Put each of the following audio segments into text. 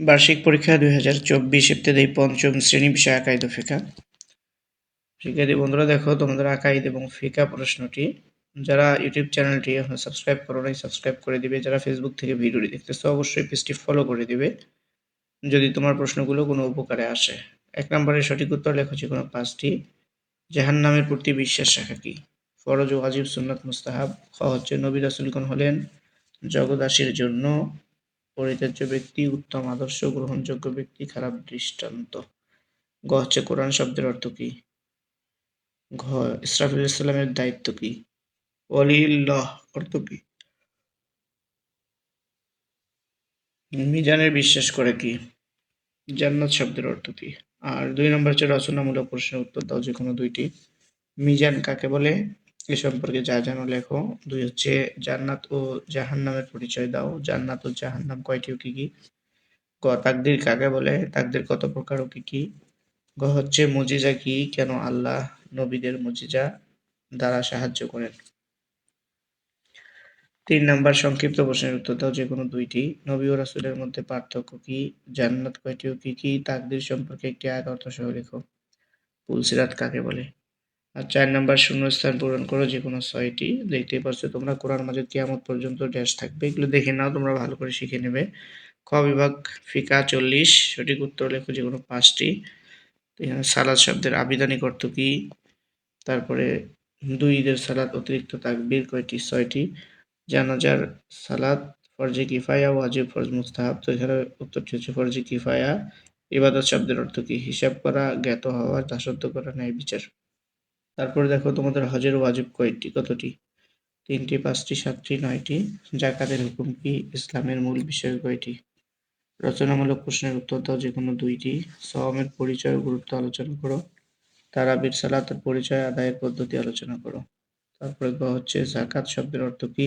বার্ষিক পরীক্ষা দুই হাজার চব্বিশ ইত্যাদি পঞ্চম শ্রেণি বিষয় আকাইদ ফিকা। শিক্ষার্থী বন্ধুরা, দেখো তোমাদের আকাইদ এবং ফিকা প্রশ্নটি। যারা ইউটিউব চ্যানেলটি এখন সাবস্ক্রাইব করো নাই, সাবস্ক্রাইব করে দিবে। যারা ফেসবুক থেকে ভিডিওটি দেখতেছো, অবশ্যই পেজটি ফলো করে দিবে। যদি তোমার প্রশ্নগুলো কোনো উপকারে আসে। এক নম্বরের সঠিক উত্তর লেখো যে কোনো পাঁচটি। জাহান নামের প্রতি বিশ্বাস রাখা কি? ফরজ ও আজিব সুন্নাত মুস্তাহাব। খ হচ্ছে নবী রাসুলগণ হলেন জগদাসীর জন্য। পরিত্যাজ্য ব্যক্তি, উত্তম আদর্শ, গ্রহণযোগ্য ব্যক্তি, খারাপ দৃষ্টান্ত। গ হচ্ছে কোরআন শব্দের অর্থ কি? ঘ ইসলামের দায়িত্ব কি? অলিল্লাহ অর্থ কি? মিজানের বিশ্বাস করে কি? জান্নাত শব্দের অর্থ কি? আর দুই নম্বর হচ্ছে রচনামূলক প্রশ্নের উত্তর দাও যে কোনো দুইটি। মিজান কাকে বলে? এ সম্পর্কে যা জানো লেখো। দুই হচ্ছে, জান্নাত ও জাহান নামের পরিচয় দাও। জান্নাত ও জাহান নাম কয়টি ও কি কি? ক তাকদির কাকে বলে? তাকদির কত প্রকার ও কি কি? গ হচ্ছে, মুজিজা কি? কেন আল্লাহ নবীদের মুজিজা দ্বারা সাহায্য করেন? তিন নাম্বার সংক্ষিপ্ত প্রশ্নের উত্তর দাও যে কোনো দুইটি। নবী ও রাসুলের মধ্যে পার্থক্য কি? জান্নাত কয়টি ও কি কি? তাকদির সম্পর্কে একটি আয়াত অর্থ সহ লেখো। পুলসিরাত কাকে বলে? আর চার নাম্বার শূন্যস্থান পূরণ করো যে কোনো ছয়টি। দেখতেই পাচ্ছ তোমরা কোরআন মাঝে কিয়ামত পর্যন্ত ড্যাশ থাকবে। এগুলো দেখে নাও, তোমরা ভালো করে শিখে নেবে। খ বিভাগ? ফিকা চল্লিশ, সঠিক উত্তর লেখো যে কোনো পাঁচটি। এখানে সালাদ শব্দের আবিধানিক অর্থ কি? তারপরে দুই ঈদের সালাদ অতিরিক্ত তাকবীর কয়টি? ছয়টি। জানাজার সালাদ, ফরজে কিফায়া, ওয়াজিব, ফরজ মুস্তাহাব। তো এখানে উত্তরটি হচ্ছে ফরজে কিফায়া। ইবাদত শব্দের অর্থ কি? হিসাব করা, জ্ঞাত হওয়া, দাসত্ব করা, ন্যায় বিচার। তারপরে দেখো তোমাদের হজের ওয়াজিব কয়টি কতটি? তিনটি, পাঁচটি, সাতটি, নয়টি। জাকাতের হুকুম কি? ইসলামের মূল বিষয় কয়টি? রচনামূলক প্রশ্নের উত্তর দাও যে কোনো দুইটি। সওমের পরিচয় গুরুত্ব আলোচনা করো। তারাবির সালাতের পরিচয় আদায়ের পদ্ধতি আলোচনা করো। তারপরে গ হচ্ছে জাকাত শব্দের অর্থ কি?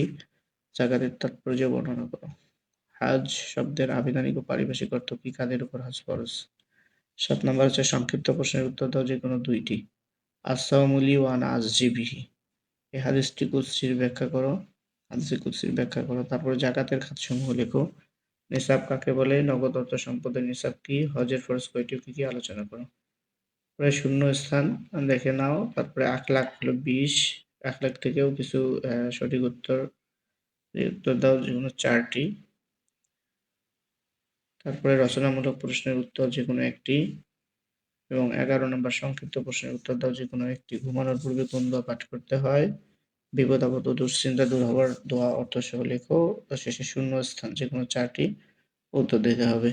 জাকাতের তাৎপর্য বর্ণনা করো। হাজ শব্দের আবিধানিক ও পারিভাষিক অর্থ কি? কাদের উপর হাজ ফরজ? সাত নম্বর হচ্ছে, সংক্ষিপ্ত প্রশ্নের উত্তর দাও যে কোনো দুইটি। আসামুলি ওয়ান আজজিবিহি। এই হাদিসটি কুৎসির ব্যাখ্যা করো, হাদিসি কুৎসির ব্যাখ্যা করো। তারপরে জাকাতের খাতসমূহ লেখো। নিসাব কাকে বলে? নগদ অর্থ সম্পদের নিসাব কি? হজের ফরজ কয়টি? কি কি আলোচনা করো। পরে শূন্য স্থান, দেখে নাও। তারপরে এক লাখ হলো বিশ, এক লাখ থেকেও কিছু সঠিক উত্তর উত্তর দাও যেগুলো চারটি। তারপরে রচনামূলক প্রশ্নের উত্তর যে কোনো একটি। এবং এগারো নম্বর সংক্ষিপ্ত প্রশ্নের উত্তর দাও যে কোনো একটি ঘুমানোর পূর্বে কোন দোয়া পাঠ করতে হয়? বিপদ, আপদ ও দুশ্চিন্তা দূর হওয়ার দোয়া অর্থ সহ লেখো শেষে শূন্য স্থান যে কোনো চারটি উত্তর দিতে হবে।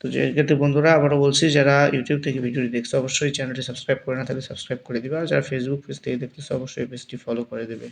তো যে ক্ষেত্রে বন্ধুরা, আবারও বলছি, যারা ইউটিউব থেকে ভিডিওটি দেখছ, অবশ্যই চ্যানেলটি সাবস্ক্রাইব করে না থাকলে সাবস্ক্রাইব করে দিবে। আর যারা ফেসবুক পেজ থেকে দেখতেছো, অবশ্যই পেজটি ফলো করে দেবে।